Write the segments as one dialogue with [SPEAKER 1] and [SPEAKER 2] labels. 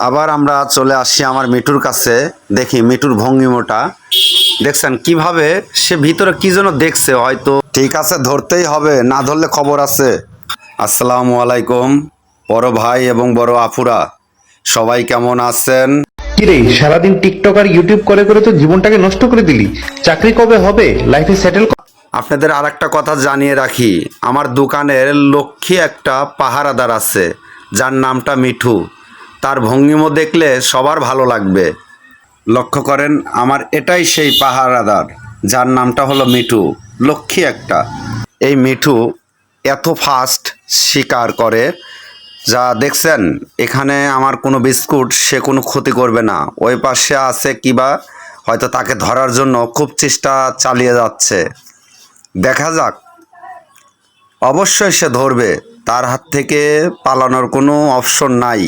[SPEAKER 1] আবার আমরা চলে আসি আমার মিঠুর কাছে। দেখি মিঠুর ভঙ্গিমোটা। দেখছেন কীভাবে সে ভিতরে কি যেন দেখছে হয়তো। ঠিক আছে ধরতেই হবে না ধরলে খবর আছে। আসসালামু আলাইকুম বড় ভাই এবং বড় আফুরা সবাই কেমন আছেন?
[SPEAKER 2] কিরে সারাদিন টিকটক আর ইউটিউব করে করে তো জীবনটাকে নষ্ট করে দিলি। চাকরি কবে হবে? লাইফে সেটেল
[SPEAKER 1] আপনাদের আর একটা কথা জানিয়ে রাখি। আমার দোকানের লক্ষ্মী একটা পাহারাদার আছে যার নামটা মিঠু। তার ভঙ্গিমো দেখলে সবার ভালো লাগবে। লক্ষ্য করেন, আমার এটাই সেই পাহারাদার, যার নামটা হলো মিঠু। লক্ষ্মী একটা। এই মিঠু এত ফাস্ট শিকার করে যা দেখছেন, এখানে আমার কোনো বিস্কুট, সে কোনো ক্ষতি করবে না। ওই পাশে আছে কিবা, হয়তো তাকে ধরার জন্য খুব চেষ্টা চালিয়ে যাচ্ছে। দেখা যাক। অবশ্যই সে ধরবে। তার হাত থেকে পালানোর কোনো অপশন নাই।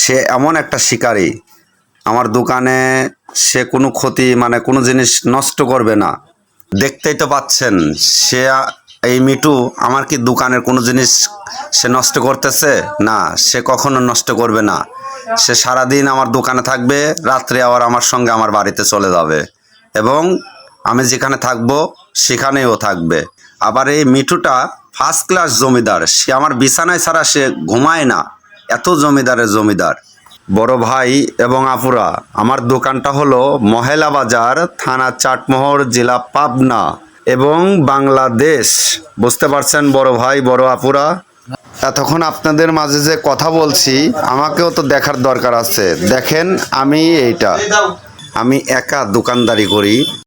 [SPEAKER 1] সে এমন একটা শিকারী। আমার দোকানে সে কোনো ক্ষতি মানে কোনো জিনিস নষ্ট করবে না। দেখতেই তো পাচ্ছেন, সে এই মিটু আমার কি দোকানের কোনো জিনিস সে নষ্ট করতেছে? না, সে কখনো নষ্ট করবে না। সে সারাদিন আমার দোকানে থাকবে, রাত্রে আবার আমার সঙ্গে আমার বাড়িতে চলে যাবে। এবং আমি যেখানে থাকব, সেখানেও থাকবে। আবার এই মিঠুটা ফার্স্ট ক্লাস জমিদার, সে আমার বিছানায় ছাড়া সে ঘুমায় না। এত জমিদারের জমিদার, বড় ভাই এবং আপুরা, আমার দোকানটা হলো মহেলা বাজার, থানা চাটমোহর, জেলা পাবনা এবং বাংলাদেশ। বুঝতে পারছেন বড় ভাই, বড় আপুরা? এতক্ষণ আপনাদের মাঝে যে কথা বলছি, আমাকেও তো দেখার দরকার আছে। দেখেন, আমি এইটা। আমি একা দোকানদারি করি।